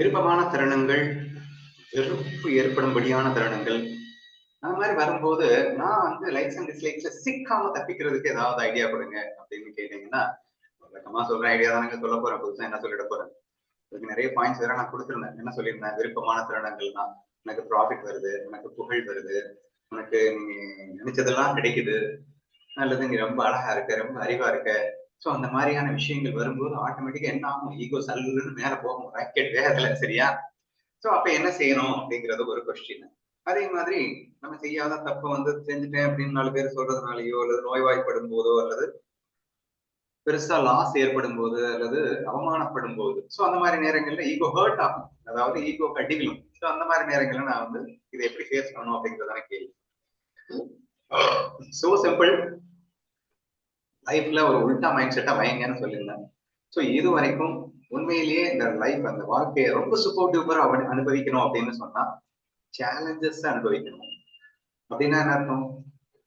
விருப்பமான தருணங்கள் வெறுப்பு ஏற்படும்படியான தருணங்கள் அந்த மாதிரி வரும்போது நான் வந்து லைக்ஸ் அண்ட் டிஸ்லைக்ஸ்ல சிக்காம தப்பிக்கிறதுக்கு ஏதாவது ஐடியா கொடுங்க அப்படின்னு கேட்டீங்கன்னா வழக்கமா சொல்ற ஐடியா தானே சொல்ல போறேன். புதுசா என்ன சொல்லிட போறேன். இதுக்கு நிறைய பாயிண்ட்ஸ் வேற நான் கொடுத்துருந்தேன். என்ன சொல்லியிருந்தேன்? விருப்பமான தருணங்கள் தான் எனக்கு ப்ராஃபிட் வருது எனக்கு புகழ் வருது உனக்கு நீ நினைச்சதெல்லாம் கிடைக்குது. அல்லது நீ ரொம்ப அழகா இருக்க ரொம்ப அறிவா இருக்க. ஸோ அந்த மாதிரியான விஷயங்கள் வரும்போது ஆட்டோமேட்டிக்கா என்ன ஆகும்? ஈகோ சல்லுன்னு மேல போகும். ராக்கெட் வேகத்துல சரியா? ஸோ அப்ப என்ன செய்யணும் அப்படிங்கறது ஒரு கொஸ்டின் அதே மாதிரி நம்ம செய்யாத தப்ப வந்து செஞ்சுட்டேன் அப்படின்னு நாலு பேர் சொல்றதுனாலயோ அல்லது நோய்வாய்ப்படும் போதோ அல்லது பெருசா லாஸ் ஏற்படும் போது அல்லது அவமானப்படும் போது ஸோ அந்த மாதிரி நேரங்கள்ல ஈகோ ஹர்ட் ஆகும். அதாவது ஈகோ கட்டிவிடும் ஸோ அந்த மாதிரி நேரங்கள்ல நான் வந்து இதை எப்படி ஃபேஸ் பண்ணணும் அப்படிங்கறதான கேள்வி. சோ சிம்பிள் லைஃப்ல ஒரு உல்டா மைண்ட் செட்டா வைங்கன்னு சொல்லியிருந்தேன் ஸோ இது வரைக்கும் உண்மையிலேயே இந்த லைஃப் அந்த வாழ்க்கையை ரொம்ப சப்போர்ட்டிவா அனுபவிக்கணும் அப்படின்னு சொன்னா சேலஞ்சஸ் அனுபவிக்கணும். அப்படின்னா என்ன அர்த்தம்?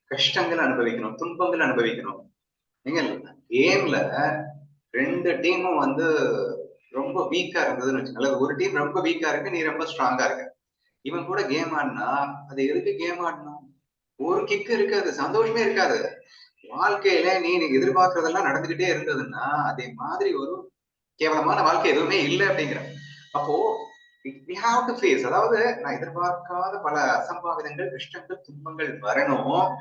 கஷ்டங்கள் அனுபவிக்கணும் துன்பங்கள் அனுபவிக்கணும். நீங்க கேம்ல ரெண்டு டீமும் வந்து ரொம்ப வீக்கா இருந்ததுன்னு வச்சுக்கோங்களேன் ஒரு டீம் ரொம்ப வீக்கா இருக்கு நீ ரொம்ப ஸ்ட்ராங்கா இருக்க. இவன் கூட கேம் ஆடினா அது எதுக்கு கேம் ஆடணும்? ஒரு கிக்கு இருக்காது சந்தோஷமே இருக்காது. வாழ்க்கையில நீ எதிர்பார்க்கறதெல்லாம் நடந்துகிட்டே இருந்ததுன்னா அதே மாதிரி ஒரு கேவலமான வாழ்க்கை எதுவுமே இல்லை அப்படிங்கிற. அப்போ வி ஹாவ் டு ஃபேஸ் அதாவது நான் எதிர்பார்க்காத பல அசம்பாவிதங்கள் கஷ்டங்கள் துன்பங்கள் வரணும்.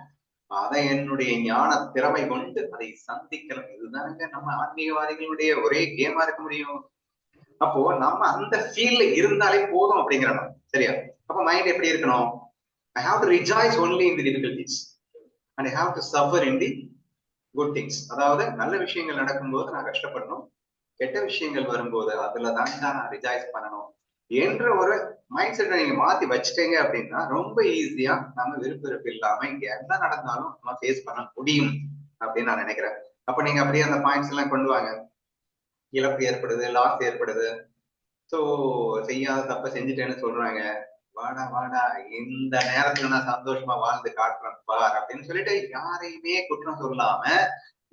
அதை என்னுடைய ஞான திறமை கொண்டு அதை சந்திக்கணும். இதுதானுங்க நம்ம ஆன்மீகவாதிகளுடைய ஒரே கேமா இருக்க முடியும். அப்போ நம்ம அந்த ஃபீல்ட்ல இருந்தாலே போதும் அப்படிங்கிறோம் சரியா? அப்ப மைண்ட் எப்படி இருக்கணும்? I have to rejoice only in the difficulties and I have to suffer in the good things அதாவது நல்ல விஷயங்கள் நடக்கும்போது நான் கஷ்டப்படணும். கெட்ட விஷயங்கள் வரும்போது அதுல தான் நான் ரிஜாய்ஸ் பண்ணணும். என்ற ஒரு மைண்ட் செட்டை நீங்க மாத்தி வச்சுட்டீங்க அப்படின்னா ரொம்ப ஈஸியா நம்ம விருப்ப இல்லாம இங்க என்ன நடந்தாலும் நம்ம ஃபேஸ் பண்ண முடியும் அப்படின்னு நான் நினைக்கிறேன். அப்ப நீங்க அப்படியே அந்த பாயிண்ட்ஸ் எல்லாம் கொண்டு வாங்க. இழப்பு ஏற்படுது லாஸ் ஏற்படுது. ஸோ செய்யாத தப்ப செஞ்சுட்டேன்னு சொல்றாங்க. வாடா வாடா இந்த நேரத்துல நான் சந்தோஷமா வாழ்ந்து காட்டுறேன் பார் அப்படின்னு சொல்லிட்டு யாரையுமே குற்றம் சொல்லாம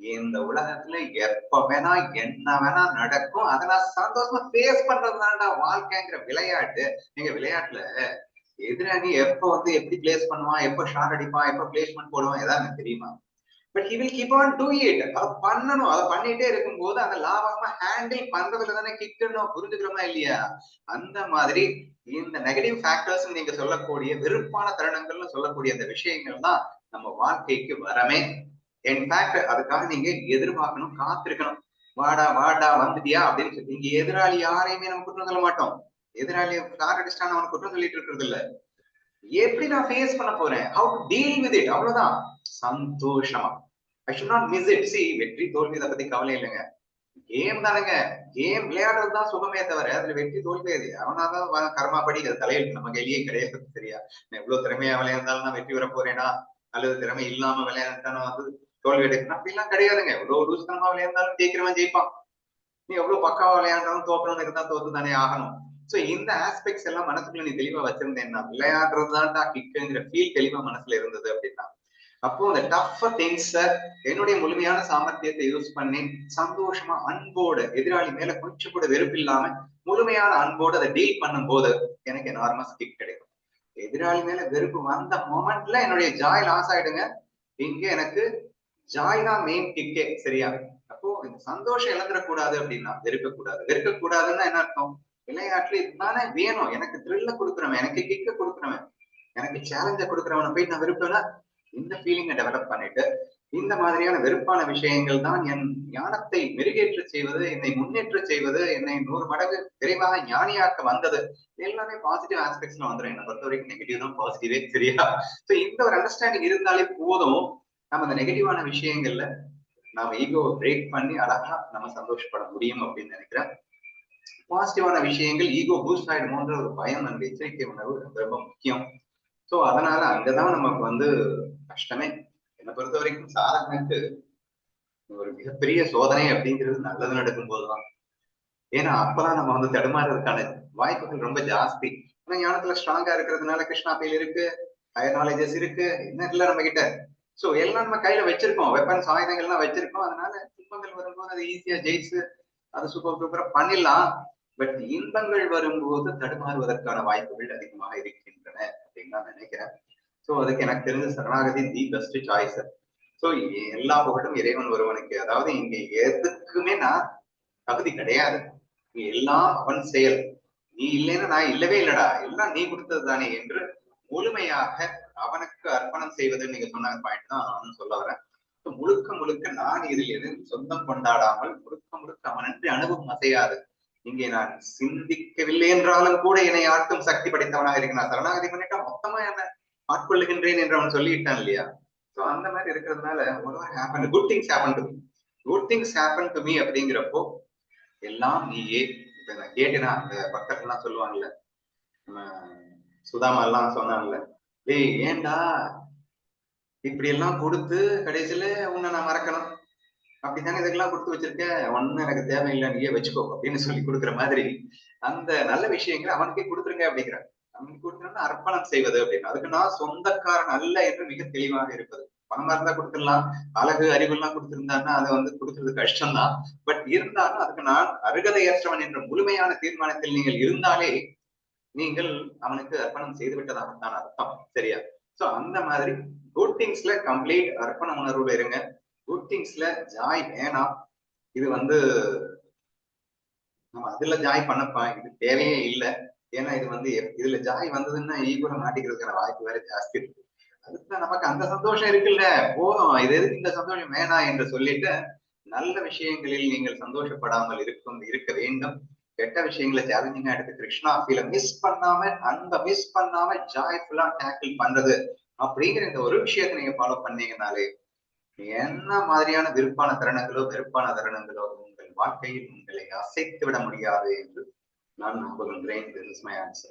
இந்த உலகத்துல எப்ப வேணா என்ன வேணா நடக்கும் அதை நான் சந்தோஷமா ஃபேஸ் பண்றதுதான்டா வாழ்க்கைங்கிற விளையாட்டு. நீங்க விளையாட்டுல எதிராளி எப்ப வந்து எப்படி பிளேஸ் பண்ணுவான் எப்ப ஷார்ட் அடிப்பான் எப்ப பிளேஸ்மெண்ட் போடுவான் ஏதாவது எனக்கு தெரியுமா? But he will keep on do it அதை பண்ணணும். அதை பண்ணிட்டே இருக்கும்போது அந்த லாபமா ஹேண்டில் பண்றதுல தானே கிக்கணும் புரிஞ்சுக்கிறோமா இல்லையா? அந்த மாதிரி இந்த நெகட்டிவ் ஃபேக்டர்ஸ் நீங்க சொல்லக்கூடிய வெறுப்பான தருணங்கள்னு சொல்லக்கூடிய அந்த விஷயங்கள் தான் நம்ம வாழ்க்கைக்கு வரமே. இன்ஃபேக்ட் அதுக்காக நீங்க எதிர்பார்க்கணும் காத்திருக்கணும். வாடா வாடா வந்துட்டியா அப்படின்னு சொல்லி. இங்க எதிராளி யாரையுமே நம்ம குற்றம் சொல்ல மாட்டோம். எதிராளி கார் அடிச்சிட்டான்னு அவனுக்கு குற்றம் சொல்லிட்டு இருக்கிறது இல்ல. எப்படி நான் ஃபேஸ் பண்ண போறேன்? How to deal with it அவ்வளவுதான். சந்தோஷமா. I should not miss it see வெற்றி தோல்வி இதை பத்தி கவலை இல்லைங்க. கேம் தானுங்க. கேம் விளையாடுறது தான் சுகமே தவிர அதுல வெற்றி தோல்வி அது. அவனாதான் கர்மா படி அது தலையில் நம்ம கையிலேயே கிடையாது சரியா? நான் எவ்வளவு திறமையா விளையாண்டாலும் நான் வெற்றி வர போறேனா? அல்லது திறமை இல்லாம விளையாண்டாலும் வந்து தோல்வி எடுக்கணும் அப்படிலாம் கிடையாதுங்க. எவ்வளவு லூசுத்தனமா விளையாண்டாலும் ஜெயிக்கிறவன் ஜெயிப்பான். நீ எவ்வளவு பக்காவா விளையாண்டாலும் தோக்கணும்னு இருந்தா தோத்து தானே ஆகணும். சோ இந்த ஆஸ்பெக்ட்ஸ் எல்லாம் மனசுக்குள்ள நீ தெளிவா வச்சிருந்தேன்னா விளையாடுறதுதான்டா கிக்குங்கிற ஃபீல் தெளிவா மனசுல இருந்தது அப்படின்னா அப்போ அந்த டஃப் திங்ஸ என்னுடைய முழுமையான சாமர்த்தியத்தை யூஸ் பண்ணி சந்தோஷமா அன்போடு எதிராளி மேல கொஞ்சம் கூட வெறுப்பு இல்லாம முழுமையான அன்போடு அதை டீல் பண்ணும் போது எனக்கு எனார்மஸ் கிக் கிடைக்கும். எதிராளி மேல வெறுப்பு வந்த மொமெண்ட்ல என்னுடைய ஜாய் லாஸ் ஆயிடுங்க. இங்க எனக்கு ஜாய் தான் மெயின் கிக்கே சரியா? அப்போ இந்த சந்தோஷம் இழந்துடக்கூடாது அப்படின்னா வெறுக்கக்கூடாது. வெறுக்கக்கூடாதுன்னா என்ன அர்த்தம்? விளையாட்டுல இதுதானே வேணும். எனக்கு த்ரில்ல கொடுக்குறவன் எனக்கு கிக்க கொடுக்குறவன் எனக்கு சேலஞ்ச கொடுக்குறவனை போய் நான் விருப்பம்னா இந்த ஃபீலிங்கை டெவலப் பண்ணிட்டு இந்த மாதிரியான வெறுப்பான விஷயங்கள் தான் என் ஞானத்தை மெருகேற்ற செய்வது என்னை முன்னேற்ற செய்வது என்னை நூறு மடங்கு விரைவாக ஞானியாக்க வந்தது. எல்லாமே பாசிட்டிவ் ஆஸ்பெக்ட்ஸ்ல வந்துடும் என்னை பொறுத்த வரைக்கும் நெகட்டிவ் தான் பாசிட்டிவே சரியா? ஸோ இந்த ஒரு அண்டர்ஸ்டாண்டிங் இருந்தாலே போதும். நம்ம அந்த நெகட்டிவான விஷயங்கள்ல நாம ஈகோவை பிரேக் பண்ணி அழகா நம்ம சந்தோஷப்பட முடியும் அப்படின்னு நினைக்கிறேன். பாசிட்டிவான விஷயங்கள் ஈகோ பூஸ்ட் ஆயிடுமோன்ற ஒரு பயம் அந்த எச்சரிக்கை உணர்வு ரொம்ப ரொம்ப முக்கியம். ஸோ அதனால அங்கதான் நமக்கு வந்து கஷ்டமே. என்னை பொறுத்த வரைக்கும் சாதகனுக்கு ஒரு மிகப்பெரிய சோதனை அப்படிங்கிறது நல்லது நடக்கும் போதுதான் ஏன்னா அப்பதான் நம்ம வந்து தடுமாறதுக்கான வாய்ப்புகள் ரொம்ப ஜாஸ்தி. ஆனா ஞானத்துல ஸ்ட்ராங்கா இருக்கிறதுனால கிருஷ்ணா பயில் இருக்கு ஹையர் நாலேஜஸ் இருக்கு என்ன இல்ல நம்ம கிட்ட சோ எல்லாம் நம்ம கையில வச்சிருக்கோம். வெப்பன்ஸ் ஆயுதங்கள்லாம் வச்சிருக்கோம். அதனால துன்பங்கள் வரும்போது அதை ஈஸியா ஜெயிச்சு அது சூப்பர் சூப்பரா பண்ணிடலாம். பட் இன்பங்கள் வரும்போது தடுமாறுவதற்கான வாய்ப்புகள் அதிகமாக இருக்கின்றன அப்படின்னு நான் நினைக்கிறேன். சோ அதுக்கு எனக்கு தெரிஞ்ச சரணாகதி தி பெஸ்ட் சாய்ஸ் ஸோ எல்லா புகழும் இறைவன் ஒருவனுக்கு. அதாவது இங்க எதுக்குமே நான் தகுதி கிடையாது. எல்லாம் அவன் செயல். நீ இல்லைன்னா நான் இல்லவே இல்லடா. எல்லாம் நீ கொடுத்தது தானே என்று முழுமையாக அவனுக்கு அர்ப்பணம் செய்வது நீங்க சொன்ன பாயிண்ட் தான் நான் சொல்ல வரேன். முழுக்க முழுக்க நான் இதில் எதுவும் சொந்தம் கொண்டாடாமல் முழுக்க முழுக்க அவனன்றி அனுபவம் அசையாது இங்கே நான் சிந்திக்கவில்லை என்றாலும் கூட என்னை ஆட்டும் சக்தி படைத்தவனாக இருக்கு நான் சரணாகதி பண்ணிட்டா மொத்தமா என்ன ஆட்கொள்ளுகின்றேன் என்று அவன் சொல்லிட்டான் இல்லையா? சோ அந்த மாதிரி இருக்கிறதுனால happen good things happen to me good things happen to me அப்படிங்கிறப்போ எல்லாம் நீயே. இப்ப நான் கேட்டேனா அந்த பக்தர்கள்லாம் சொல்லுவாங்கல்ல நம்ம சுதாமா எல்லாம் சொன்னாங்கல்ல டேய் ஏன்டா இப்படி எல்லாம் கொடுத்து கடைசியில உன்னை நான் மறக்கணும்? அப்படித்தானே இதுக்கெல்லாம் கொடுத்து வச்சிருக்க? ஒன்னும் எனக்கு தேவையில்லை நீயே வச்சுக்கோ அப்படின்னு சொல்லி கொடுக்குற மாதிரி அந்த நல்ல விஷயங்களை அவனுக்கே கொடுத்துருங்க அப்படிங்கிறான். கொடுத்தோம்னா அர்ப்பணம் செய்வது அப்படின்னு. அதுக்கு நான் சொந்தக்காரன் அல்ல என்று மிக தெளிவாக இருப்பது. பணமா இருந்தா கொடுத்துடலாம். அழகு அறிவு எல்லாம் கொடுத்திருந்தான்னா அதை வந்து கொடுக்கறது கஷ்டம்தான். பட் இருந்தாலும் அதுக்கு நான் அருகதையற்றவன் என்ற முழுமையான தீர்மானத்தில் நீங்கள் இருந்தாலே நீங்கள் அவனுக்கு அர்ப்பணம் செய்து விட்டதாகத்தான் அர்த்தம். சரியா? சோ அந்த மாதிரி குட் திங்ஸ்ல கம்ப்ளீட் அர்ப்பண உணர்வுல இருங்க. குட் திங்ஸ்ல ஜாய் வேணாம். இது வந்து நம்ம அதுல ஜாய் பண்ணப்பா இது தேவையே இல்லை. ஏன்னா இது வந்து இதுல ஜாய் வந்ததுன்னா ஈகோல மாட்டிக்கிறதுக்கான வாய்ப்பு வேற ஜாஸ்தி இருக்கு. அதுதான் நமக்கு அந்த சந்தோஷம் இருக்குல்ல? போதும். இது எதுக்கு இந்த சந்தோஷம் வேணாம் என்று சொல்லிட்டு நல்ல விஷயங்களில் நீங்கள் சந்தோஷப்படாமல் இருக்கும் இருக்க வேண்டும். கெட்ட விஷயங்களை சேலஞ்சிங்கா எடுத்து கிருஷ்ணா ஃபீல மிஸ் பண்ணாம அந்த மிஸ் பண்ணாம ஜாய்ஃபுல்லா டேக்கிள் பண்றது அப்படிங்கிற இந்த ஒரு விஷயத்தை நீங்க ஃபாலோ பண்ணீங்கனாலே என்ன மாதிரியான விருப்பான தருணங்களோ வெறுப்பான தருணங்களோ உங்கள் வாழ்க்கையில் உங்களை அசைத்து விட முடியாது என்று None equal in range. This is my answer.